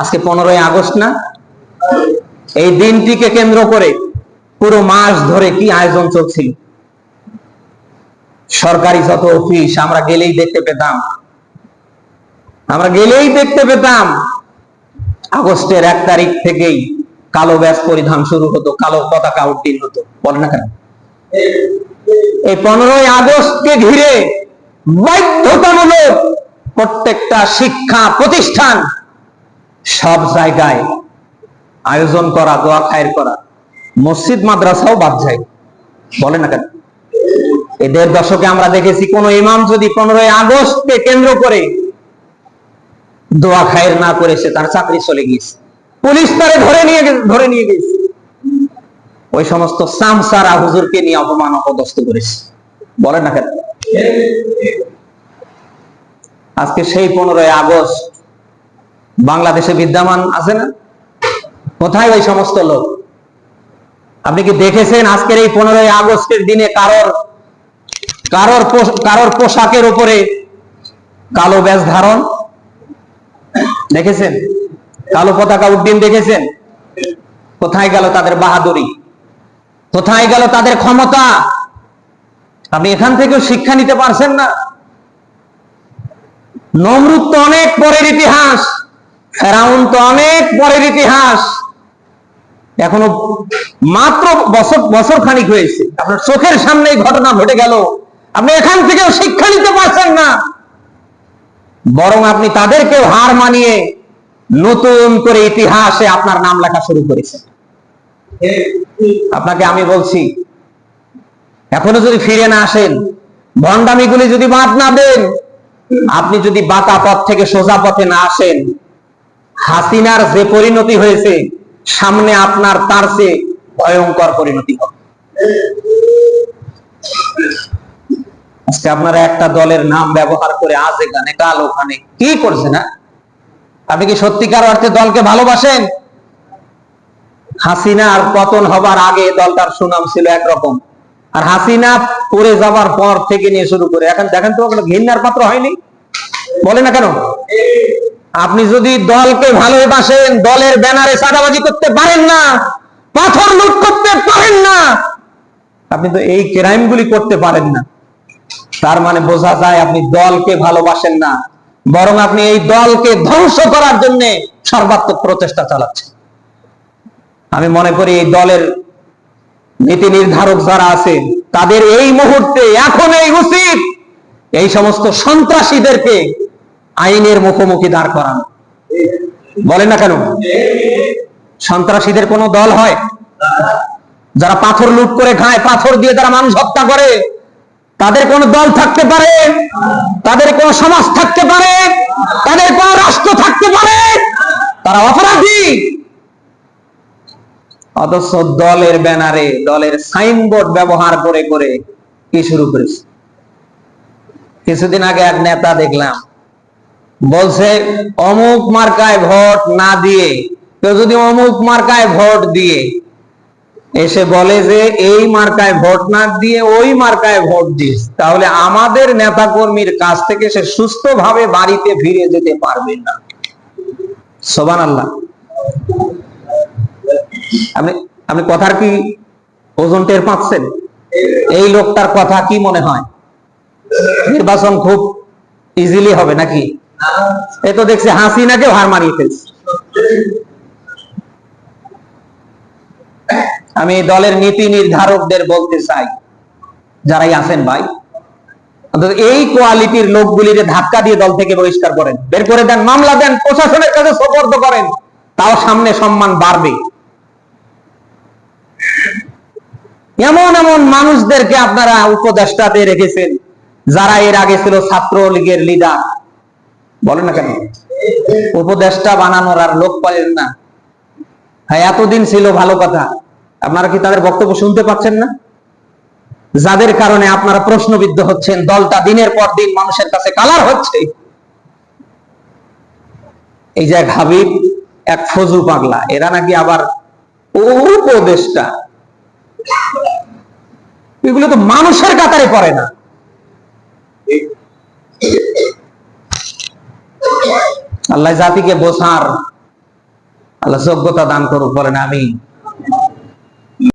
আজকে পনেরোই আগস্ট না? এই দিনটিকে কেন্দ্র করে পুরো মাস ধরে কি আয়োজন চলছিল সরকারি যত অফিস, আমরা গেলেই দেখতে পেতাম। আমরা গেলেই দেখতে পেতাম। আগস্টের এক তারিখ থেকেই কালো ব্যাস পরিধান শুরু হতো, কালো পতাকা উড্ডীন হতো। বলে না কেন? এই পনেরোই আগস্টকে ঘিরে বাধ্যতামূলক প্রত্যেকটা শিক্ষা প্রতিষ্ঠান সব জায়গায় আয়োজন করা, দোয়া খায়ের করা। মসজিদ, মাদ্রাসাও বাদ যায়। বলে না কেন? এই দেড় দশকে আমরা দেখেছি, কোন ইমাম যদি পনেরোই আগস্টকে কেন্দ্র করে দোয়া খায়ের না করেছে তার চাকরি চলে গিয়েছে। পুলিশ তারে ধরে নিয়ে গে- ধরে নিয়ে গেছে। ওই সমস্ত সামসারা হুজুরকে নিয়ে অপমান, অপদস্থ করেছে। বলেন না কেন? আজকে সেই পনেরোই আগস্ট বাংলাদেশে বিদ্যমান আছে না? কোথায় ওই সমস্ত লোক? আপনি কি দেখেছেন আজকের এই পনেরোই আগস্টের দিনে কারোর কারোর কারোর পোশাকের উপরে কালো ব্যাস ধারণ? দেখেছেন? কালো পতাকা উড্ডীন দেখেছেন? কোথায় গেল তাদের বাহাদুরি? কোথায় গেল তাদের ক্ষমতা? আপনি এখান থেকেও শিক্ষা নিতে পারছেন না? নমরুদ তো অনেক পরের ইতিহাস। ফেরাউন তো অনেক পরের ইতিহাস। এখনও মাত্র বছর বছর খানিক হয়েছে। আপনার চোখের সামনে এই ঘটনা ঘটে গেল। আপনি এখান থেকেও শিক্ষা নিতে পারছেন না। বরং আপনি তাদেরকেও হার মানিয়ে নতুন করে ইতিহাসে আপনার নাম লেখা শুরু করেছেন। আপনাকে আমি বলছি, এখনও যদি ফিরে না আসেন, ভণ্ডামিগুলি যদি বাদ না দেন, আপনি যদি বাঁকা পথ থেকে সোজা পথে না আসেন হাসিনার যে পরিণতি হয়েছে, সামনে আপনার তার চেয়ে ভয়ঙ্কর পরিণতি হবে। আজকে আপনারা একটা দলের নাম ব্যবহার করে আজ এখানে কাল ওখানে কি করছে না আপনি কি সত্যিকার অর্থে দলকে ভালোবাসেন? হাসিনার পতন হবার আগে দলটার সুনাম ছিল একরকম। আর হাসিনা পড়ে যাবার পর থেকে নিয়ে শুরু করে এখন দেখেন তো ঘৃণার পাত্র হয়নি? বলে না কেন? আপনি যদি দলকে ভালোবাসেন, দলের ব্যানারে সাদাবাজি করতে পারেন না, পাথর লুট করতে পারেন না, আপনি তো এই ক্রাইমগুলি করতে পারেন না। তার মানে বোঝা যায় আপনি দলকে ভালোবাসেন না, বরং আপনি এই দলকে ধ্বংস করার জন্য সর্বাত্মক প্রচেষ্টা চালাচ্ছেন। আমি মনে করি এই দলের নীতি নির্ধারক যারা আছে, তাদের এই মুহূর্তে এখন এই উচিত এই সমস্ত সন্ত্রাসীদেরকে আইনের মুখোমুখি দাঁড় করানো। বলেন না কেন? সন্ত্রাসীদের কোনো দল হয়? যারা পাথর লুট করে খায় পাথর দিয়ে তারা মানুষ হত্যা করে, তাদের কোন দল থাকতে পারে? তাদের কোন সমাজ থাকতে পারে? তাদের কোন রাষ্ট্র থাকতে পারে? তারা অপরাধী। অথচ দলের ব্যানারে, দলের সাইনবোর্ড ব্যবহার করে করে কি শুরু করেছে? কিছুদিন আগে এক নেতা দেখলাম বলছে, অমুক মার্কায় ভোট না দিয়ে, কেউ যদি অমুক মার্কায় ভোট দিয়ে, এসে বলে যে, এই মার্কায় ভোট না দিয়ে ওই মার্কায় ভোট দিস, তাহলে আমাদের নেতা কর্মীর কাছ থেকে সে সুস্থভাবে বাড়িতে ফিরে যেতে পারবে না। সোবান আল্লাহ আপনি আপনি কথার কি ওজন টের পাচ্ছেন? এই লোকটার কথা কি মনে হয়? নির্বাচন খুব ইজিলি হবে নাকি? এ তো দেখছি হাসিনাকে হার মারিয়ে ফেলছে আমি দলের নীতি নির্ধারকদের বলতে চাই, যারাই আছেন ভাই। এই কোয়ালিটির লোকগুলির ধাক্কা দিয়ে দল থেকে বহিষ্কার করেন। বের করে দেন, মামলা দেন, প্রশাসনের কাছে সোপর্দ করেন, তাও সামনে সম্মান বাড়বে। এমন এমন মানুষদেরকে আপনারা উপদেষ্টাতে রেখেছেন, যারা এর আগে ছিল ছাত্র লীগের লিডার বলেন না কেন? উপদেষ্টা বানানোর আর লোক পাইলেন না। হ্যাঁ এতদিন ছিল ভালো কথা। আপনারা কি তাদের বক্তব্য শুনতে পাচ্ছেন না? যাদের কারণে আপনারা প্রশ্নবিদ্ধ হচ্ছেন, দলটা দিনের পর দিন মানুষের কাছে কালার হচ্ছে। এই যে হাবিব, এক ফজু পাগলা, এরা নাকি আবার উপদেষ্টা। এগুলো তো মানুষের কাতারে পড়ে না। আল্লাহ জাতিকে বোসার আল্লাহ যোগ্যতা দান করুক বলেন আমি